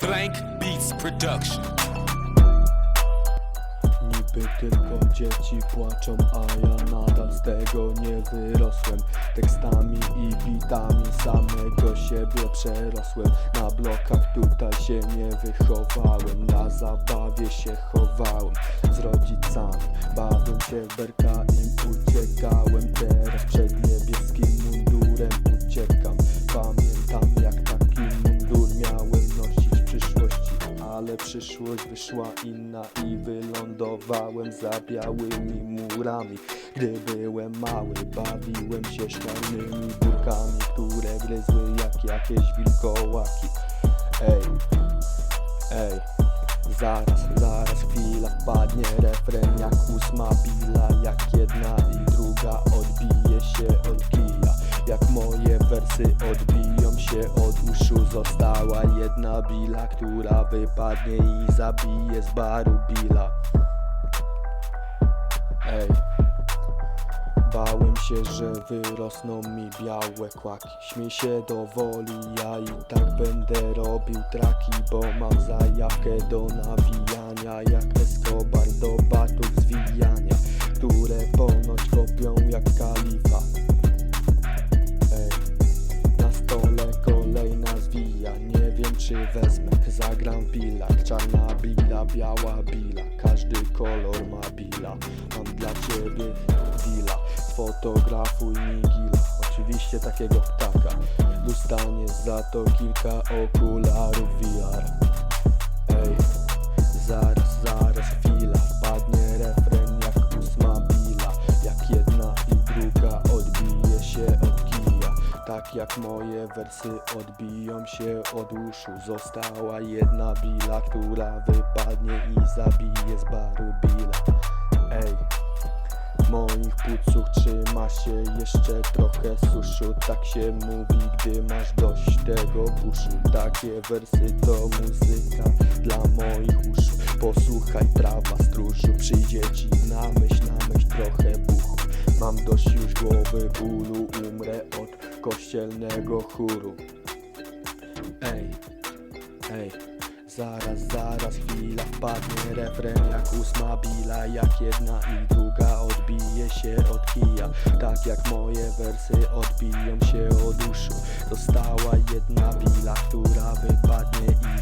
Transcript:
Blank Beats Production. Niby tylko dzieci płaczą, a ja nadal z tego nie wyrosłem. Tekstami i bitami samego siebie przerosłem. Na blokach tutaj się nie wychowałem Na zabawie się chowałem. Z rodzicami Bawiłem się w berka im uciekałem. Teraz przed przyszłość wyszła inna i wylądowałem za białymi murami. Gdy byłem mały bawiłem się szklanymi burkami Które gryzły jak jakieś wilkołaki. Ej, ej Zaraz, zaraz chwila wpadnie refren jak ósma bila wersy odbiją się od uszu. Została jedna bila, która wypadnie i zabije z baru bila Ej Bałem się, że wyrosną mi białe kłaki. Śmiej się do woli, ja i tak będę robił traki Bo mam zajawkę do nawijania Jak Escobar czy wezmę, zagram w bilak Czarna bila, biała bila Każdy kolor ma bila Mam dla ciebie deala. Sfotografuj mi gila Oczywiście takiego ptaka. Dostaniesz za to kilka okularów VR Tak jak moje wersy odbiją się od uszu Została jedna bila, która wypadnie i zabije z baru bila Ej Moich płuców trzyma się jeszcze trochę suszu. Tak się mówi, gdy masz dość tego buszu. Takie wersy to muzyka dla moich uszu. Posłuchaj prawa stróżu, przyjdzie ci głowy bólu, umrę od kościelnego chóru. Ej, ej Zaraz, zaraz, chwila, wpadnie refren jak ósma bila Jak jedna i druga odbije się od kija. Tak jak moje wersy odbiją się od uszu Została jedna bila, która wypadnie i